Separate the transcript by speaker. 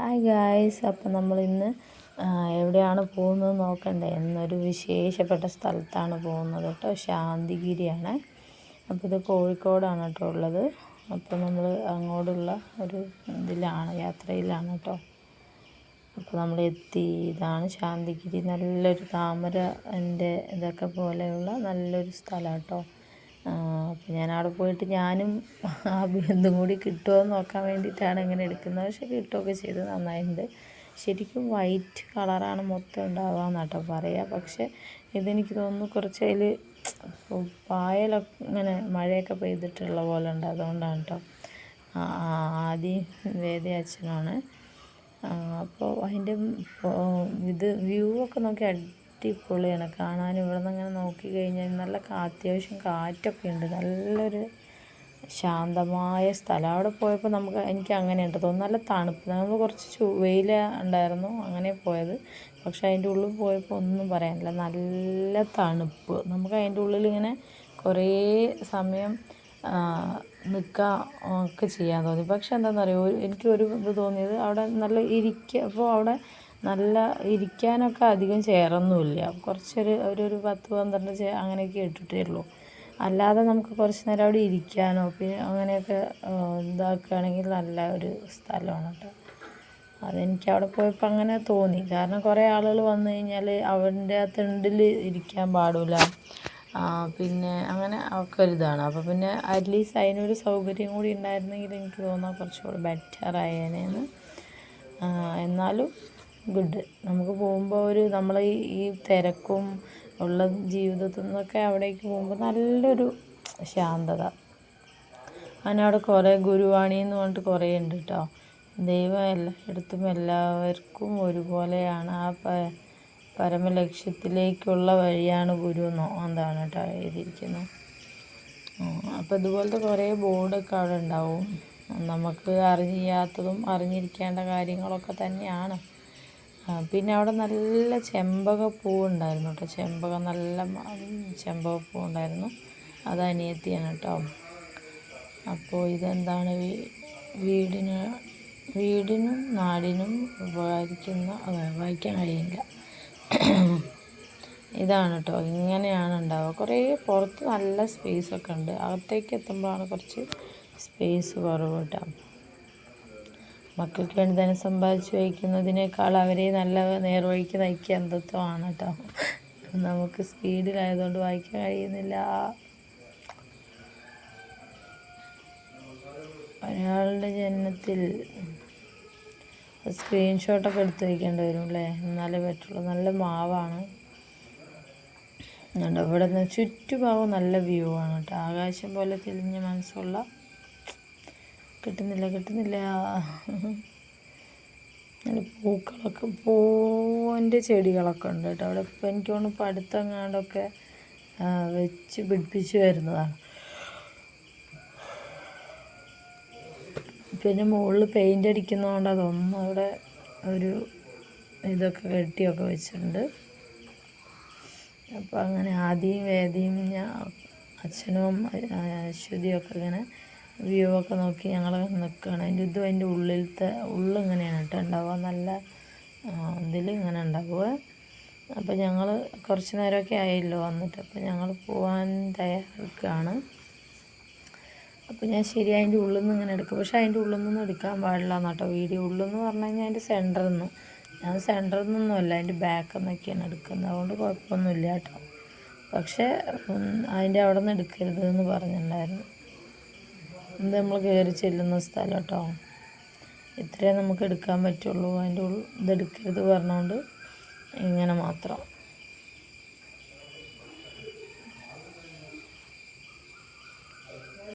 Speaker 1: Hi guys അപ്പം നമ്മൾ ഇന്ന് എവിടെയാണ് പോകുന്നത് നോക്കണ്ടേ? എന്നൊരു വിശേഷപ്പെട്ട സ്ഥലത്താണ് പോകുന്നത് കേട്ടോ. ശാന്തിഗിരിയാണ്. അപ്പോൾ ഇത് കോഴിക്കോടാണ് കേട്ടോ ഉള്ളത്. അപ്പോൾ നമ്മൾ അങ്ങോട്ടുള്ള ഒരു ഇതിലാണ് യാത്രയിലാണ് കേട്ടോ. അപ്പോൾ നമ്മൾ എത്തി. ഇതാണ് ശാന്തിഗിരി. നല്ലൊരു താമര എന്റെ ഇതൊക്കെ പോലെയുള്ള നല്ലൊരു സ്ഥലം കേട്ടോ. അപ്പോൾ ഞാൻ അവിടെ പോയിട്ട് ഞാനും ആ ബിരുദം കൂടി കിട്ടുമോ എന്ന് നോക്കാൻ വേണ്ടിയിട്ടാണ് ഇങ്ങനെ എടുക്കുന്നത്. പക്ഷെ കിട്ടുകയൊക്കെ ചെയ്തു നന്നായിട്ടുണ്ട്. ശരിക്കും വൈറ്റ് കളറാണ് മൊത്തം ഉണ്ടാവുക എന്നാട്ടോ പറയുക പക്ഷെ ഇതെനിക്ക് തോന്നുന്നു കുറച്ച് അതിൽ പായലൊക്കെ ഇങ്ങനെ മഴയൊക്കെ പെയ്തിട്ടുള്ള പോലെ ഉണ്ട്. അതുകൊണ്ടാണ് കേട്ടോ ആദ്യം വേദി അച്ഛനാണ്. അപ്പോൾ അതിന്റെ ഇത് വ്യൂ ഒക്കെ നോക്കി അടിപൊളിയാണ്. കാണാൻ ഇവിടെ നിന്ന് ഇങ്ങനെ നോക്കി കഴിഞ്ഞാൽ നല്ല അത്യാവശ്യം കാറ്റൊക്കെ ഉണ്ട് നല്ലൊരു ശാന്തമായ സ്ഥലം. അവിടെ പോയപ്പോൾ നമുക്ക് എനിക്ക് അങ്ങനെ ഉണ്ട് തോന്നുന്നു നല്ല തണുപ്പ്. നമ്മൾ കുറച്ച് ചൂ വെയിൽ ഉണ്ടായിരുന്നു അങ്ങനെ പോയത്. പക്ഷേ അതിന്റെ ഉള്ളിൽ പോയപ്പോൾ ഒന്നും പറയാനില്ല. നല്ല തണുപ്പ്. നമുക്ക് അതിന്റെ ഉള്ളിൽ ഇങ്ങനെ കുറേ സമയം നിൽക്കുക ഒക്കെ ചെയ്യാൻ തോന്നി. പക്ഷെ എന്താണെന്ന് അറിയുമോ എനിക്ക് ഒരു ഇത് തോന്നിയത് അവിടെ നല്ല ഇരിക്കുക അപ്പോൾ അവിടെ നല്ല ഇരിക്കാനൊക്കെ അധികം ചെയറൊന്നുമില്ല കുറച്ചൊരു ഒരു ഒരു പത്ത് പന്ത്രണ്ട് ചെയർ അങ്ങനെയൊക്കെ ഇട്ടിട്ടേ ഉള്ളൂ. അല്ലാതെ നമുക്ക് കുറച്ച് നേരം അവിടെ ഇരിക്കാനോ പിന്നെ അങ്ങനെയൊക്കെ ഇതാക്കുകയാണെങ്കിൽ നല്ല ഒരു സ്ഥലമാണ് കേട്ടോ. അതെനിക്ക് അവിടെ പോയപ്പോൾ അങ്ങനെ തോന്നി. കാരണം കുറേ ആളുകൾ വന്നു കഴിഞ്ഞാൽ അവന്റെ ആ തിണ്ടിൽ ഇരിക്കാൻ പാടില്ല. പിന്നെ അങ്ങനെ ഒക്കെ ഒരിതാണ് അപ്പോൾ പിന്നെ അറ്റ്ലീസ്റ്റ് അതിനൊരു സൗകര്യം കൂടി ഉണ്ടായിരുന്നെങ്കിൽ എനിക്ക് തോന്നാം കുറച്ചുകൂടി ബെറ്റർ ആയേനേന്ന്. എന്നാലും ഗുഡ് നമുക്ക് പോകുമ്പോൾ ഒരു നമ്മൾ ഈ തിരക്കും ഉള്ള ജീവിതത്തിൽ നിന്നൊക്കെ അവിടേക്ക് പോകുമ്പോൾ നല്ലൊരു ശാന്തത. അങ്ങനെ അവിടെ കുറേ ഗുരുവാണി എന്ന് പറഞ്ഞിട്ട് കുറേ ഉണ്ട് കേട്ടോ ദൈവം എല്ലായിടത്തും എല്ലാവർക്കും ഒരുപോലെയാണ്. ആ പ പരമലക്ഷ്യത്തിലേക്കുള്ള വഴിയാണ് ഗുരു എന്നോ എന്താണ് കേട്ടോ എഴുതിയിരിക്കുന്നത് അപ്പോൾ ഇതുപോലത്തെ കുറേ ബോർഡൊക്കെ അവിടെ ഉണ്ടാവും. നമുക്ക് അറിയാത്തതും അറിഞ്ഞിരിക്കേണ്ട കാര്യങ്ങളൊക്കെ തന്നെയാണ്. പിന്നെ അവിടെ നല്ല ചെമ്പകപ്പൂ ഉണ്ടായിരുന്നു കേട്ടോ. ചെമ്പക നല്ല ചെമ്പകപ്പൂ ഉണ്ടായിരുന്നു അത് അനിയത്തിയാണ് കേട്ടോ. അപ്പോൾ ഇതെന്താണ് വീടിന് വീടിനും നാടിനും ഉപകരിക്കുന്ന വായിക്കാൻ കഴിയില്ല. ഇതാണ് കേട്ടോ. ഇങ്ങനെയാണ് ഉണ്ടാവുക. കുറേ പുറത്ത് നല്ല സ്പേസൊക്കെ ഉണ്ട്. അകത്തേക്ക് എത്തുമ്പോഴാണ് കുറച്ച് സ്പേസ് കുറവ് കേട്ടോ. മക്കൾക്ക് വേണ്ടി ധനം സമ്പാദിച്ചു വയ്ക്കുന്നതിനേക്കാൾ അവരെ നല്ല നേർവഴിക്ക് നയിക്കുക അന്ധത്വമാണ് കേട്ടോ. നമുക്ക് സ്പീഡിലായതുകൊണ്ട് വായിക്കാൻ കഴിയുന്നില്ല. ഒരാളുടെ ജനനത്തിൽ സ്ക്രീൻഷോട്ടൊക്കെ എടുത്ത് വയ്ക്കേണ്ടി വരും അല്ലേ? എന്നാലേ പറ്റുള്ളൂ. നല്ല മാവാണ്. ഇവിടെ നിന്ന് ചുറ്റുഭാഗം നല്ല വ്യൂ ആണ് കേട്ടോ. ആകാശം പോലെ തെളിഞ്ഞ മനസ്സുള്ള കിട്ടുന്നില്ല കിട്ടുന്നില്ല. പൂക്കളൊക്കെ പൂവിന്റെ ചെടികളൊക്കെ ഉണ്ട് കേട്ടോ. അവിടെ ഇപ്പം എനിക്ക് തോന്നുന്നു ഇപ്പം അടുത്തെങ്ങാണ്ടൊക്കെ വെച്ച് പിടിപ്പിച്ച് വരുന്നതാണ് പിന്നെ മുകളിൽ പെയിന്റ് അടിക്കുന്നതുകൊണ്ട് അതൊന്നും അവിടെ ഒരു ഇതൊക്കെ കെട്ടിയൊക്കെ വെച്ചിട്ടുണ്ട്. അപ്പോൾ അങ്ങനെ ആദ്യം വേദിയും ഞാൻ അച്ഛനും അശ്വതിയൊക്കെ ഇങ്ങനെ വ്യൂ ഒക്കെ നോക്കി ഞങ്ങൾ നിൽക്കുകയാണ് അതിന്റെ ഇതും അതിന്റെ ഉള്ളിലത്തെ ഉള്ളിങ്ങനെയാണ് കേട്ടോ ഉണ്ടാവുക. നല്ല ഇതിൽ ഇങ്ങനെ ഉണ്ടാവുക. അപ്പോൾ ഞങ്ങൾ കുറച്ച് നേരമൊക്കെ ആയല്ലോ വന്നിട്ട്. അപ്പോൾ ഞങ്ങൾ പോകാൻ തയ്യാറെടുക്കുകയാണ്. അപ്പോൾ ഞാൻ ശരി അതിന്റെ ഉള്ളിൽ നിന്ന് ഇങ്ങനെ എടുക്കും. പക്ഷേ അതിന്റെ ഉള്ളിൽ നിന്നും എടുക്കാൻ പാടില്ല എന്നാട്ടോ വീഡിയോ. ഉള്ളിൽ നിന്ന് പറഞ്ഞു കഴിഞ്ഞാൽ അതിന്റെ സെന്ററിൽ നിന്ന് ഞാൻ സെന്ററിൽ നിന്നൊന്നുമല്ല അതിന്റെ ബാക്കിൽ നിന്നൊക്കെയാണ് എടുക്കുന്നത്. അതുകൊണ്ട് കുഴപ്പമൊന്നുമില്ല കേട്ടോ. പക്ഷേ അതിന്റെ അവിടെ നിന്ന് എടുക്കരുത് എന്ന് പറഞ്ഞിട്ടുണ്ടായിരുന്നു. ഇത് നമ്മൾ കയറി ചെല്ലുന്ന സ്ഥലം കേട്ടോ ഇത്രേ നമുക്ക് എടുക്കാൻ പറ്റുള്ളൂ. അതിന്റെ ഉള്ളിൽ ഇതെടുക്കരുത് പറഞ്ഞുകൊണ്ട് ഇങ്ങനെ മാത്രം.